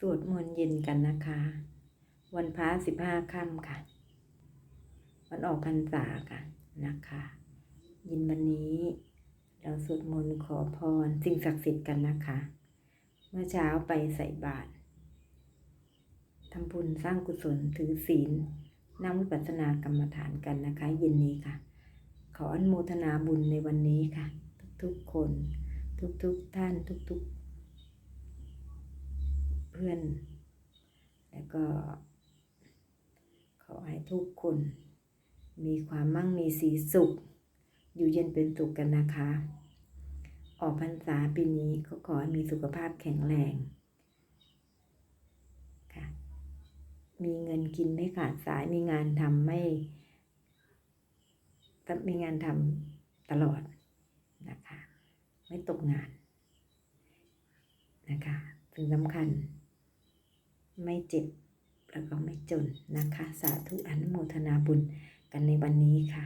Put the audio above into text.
สวดมนต์เย็นกันนะคะ วันพระสิบห้าค่ำค่ะ วันออกพรรษาค่ะนะคะ ยินวันนี้ เราสวดมนต์ขอพรสิ่งศักดิ์สิทธิ์กันนะคะ เมื่อเช้าไปใส่บาตรทำบุญสร้างกุศลถือศีลนั่งวิปัสสนากรรมฐานกันนะคะ เย็นนี้ค่ะ ขออนุโมทนาบุญในวันนี้ค่ะ ทุกๆคน ทุกๆท่านทุกๆ พื่อน แล้วก็ ขอให้ทุกคน มีความมั่งมีสีสุข อยู่เย็นเป็นสุขกันนะคะ ออกพรรษาปีนี้ก็ขอให้มีสุขภาพแข็งแรงค่ะมีเงินกินไม่ขาดสายมีงานทำไม่มีงานทำตลอดนะคะ ไม่ตกงานนะคะ ถึงสำคัญ ไม่เจ็บแล้วก็ไม่จนนะคะ สาธุอนุโมทนาบุญกันในวันนี้ค่ะ